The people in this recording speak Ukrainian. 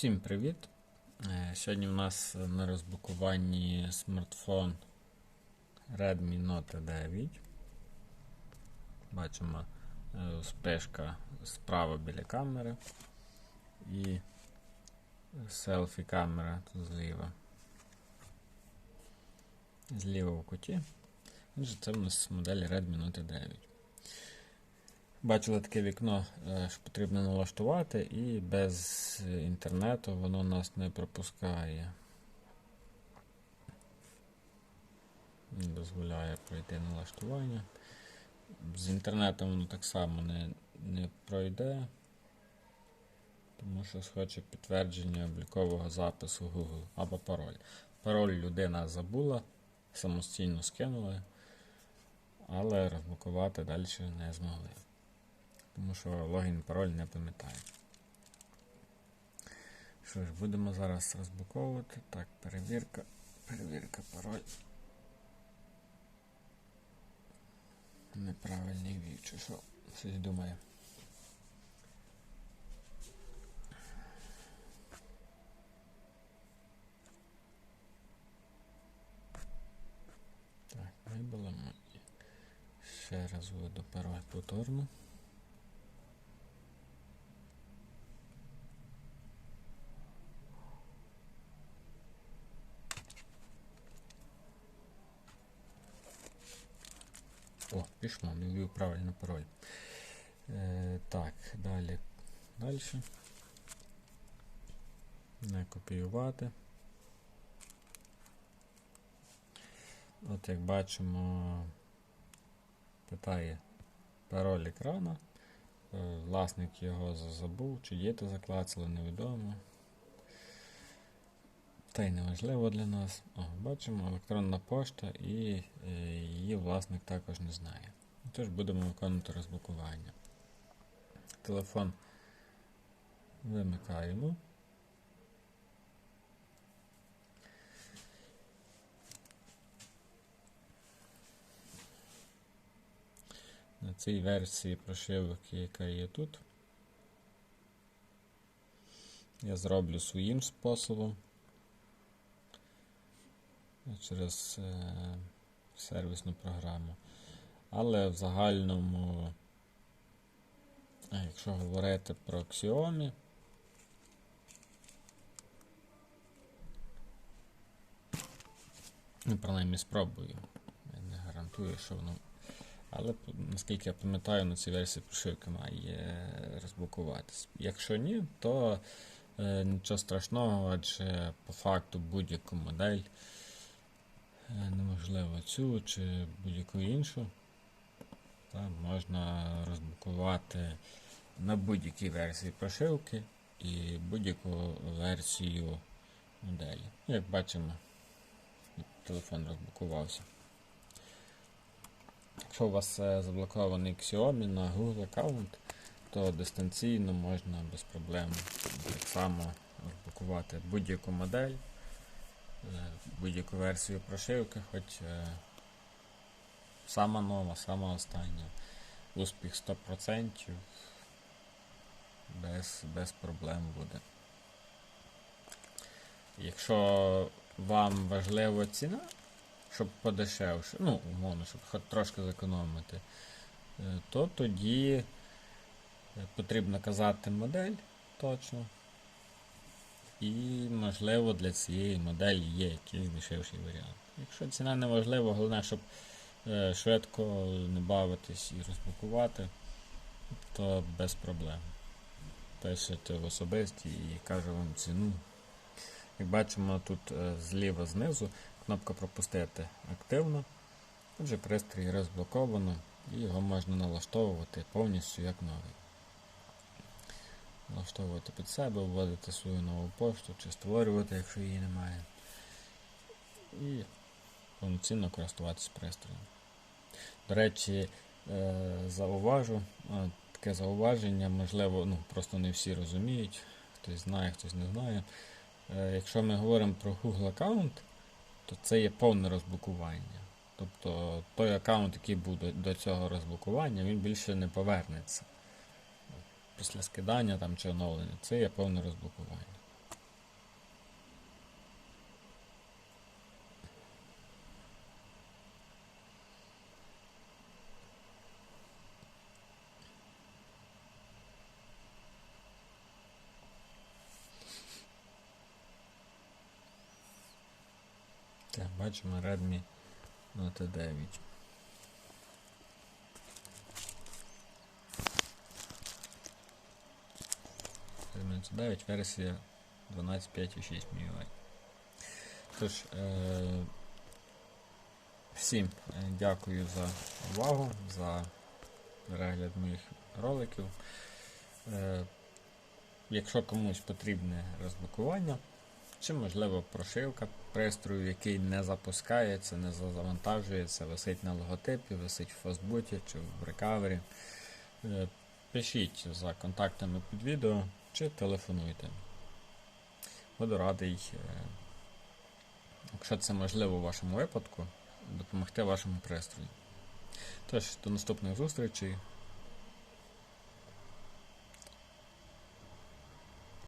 Всім привіт! Е, Сьогодні у нас на розблокуванні смартфон Redmi Note 9. Бачимо е, спешка справа біля камери і селфі камера тут зліва. Зліва в куті. Це у нас модель Redmi Note 9. Бачили таке вікно, е, що потрібно налаштувати, і без інтернету воно нас не пропускає. Не дозволяє пройти налаштування. З інтернетом воно так само не, не пройде, тому що схоче підтвердження облікового запису Google або пароль. Пароль людина забула, самостійно скинули, але розблокувати далі не змогли тому що логін пароль не пам'ятаю. Що ж, будемо зараз розблоковувати. Так, перевірка, перевірка пароль. Неправильний вів, чи що? Щось думає. Так, вибили ми. Ще раз введу пароль повторно. О, пішло, не ввів правильно пароль. Е, Так, далі. Далі. Не копіювати. От як бачимо, питає пароль екрана. Е, Власник його забув, чи діти заклацали, невідомо. Та й неважливо для нас. О, бачимо електронна пошта і е, її власник також не знає. Тож будемо виконувати розблокування. Телефон вимикаємо. На цій версії прошивки, яка є тут, я зроблю своїм способом через е, сервісну програму. Але в загальному, якщо говорити про Xiaomi, ну, принаймні спробую. Я не гарантую, що воно. Але наскільки я пам'ятаю, на цій версії прошивки має розблокуватись. Якщо ні, то е, нічого страшного, адже по факту будь-яку модель Е, неможливо цю чи будь-яку іншу. Та, можна розблокувати на будь-якій версії прошивки і будь-яку версію моделі. Як бачимо, телефон розблокувався. Якщо у вас заблокований Xiaomi на Google аккаунт, то дистанційно можна без проблем так само розблокувати будь-яку модель будь-яку версію прошивки, хоч е, сама нова, сама остання. Успіх 100%, без, без проблем буде. Якщо вам важлива ціна, щоб подешевше, ну, умовно, щоб хоч трошки зекономити, е, то тоді е, потрібно казати модель точно. І, можливо, для цієї моделі є якийсь дешевший варіант. Якщо ціна не важлива, головне, щоб е, швидко не бавитись і розблокувати, то без проблем. Пишете в особисті і кажу вам ціну. Як бачимо, тут е, зліва знизу кнопка пропустити активно. Отже, пристрій розблоковано і його можна налаштовувати повністю як новий налаштовувати під себе, вводити свою нову пошту чи створювати, якщо її немає. І повноцінно користуватися пристроєм. До речі, е, зауважу, таке зауваження, можливо, ну, просто не всі розуміють, хтось знає, хтось не знає. Е, якщо ми говоримо про Google аккаунт, то це є повне розблокування. Тобто той аккаунт, який був до цього розблокування, він більше не повернеться після скидання там, чи оновлення. Це є певне розблокування. Так, бачимо Redmi Note 9. Redmi Note 9 версія 12.5.6 МБ. Тож, всім дякую за увагу, за перегляд моїх роликів. Е, якщо комусь потрібне розблокування, чи можливо прошивка пристрою, який не запускається, не завантажується, висить на логотипі, висить в Фастбуті чи в рекавері. Е, Пишіть за контактами під відео чи телефонуйте. Буду радий, е, якщо це можливо у вашому випадку, допомогти вашому пристрою. Тож, до наступних зустрічей.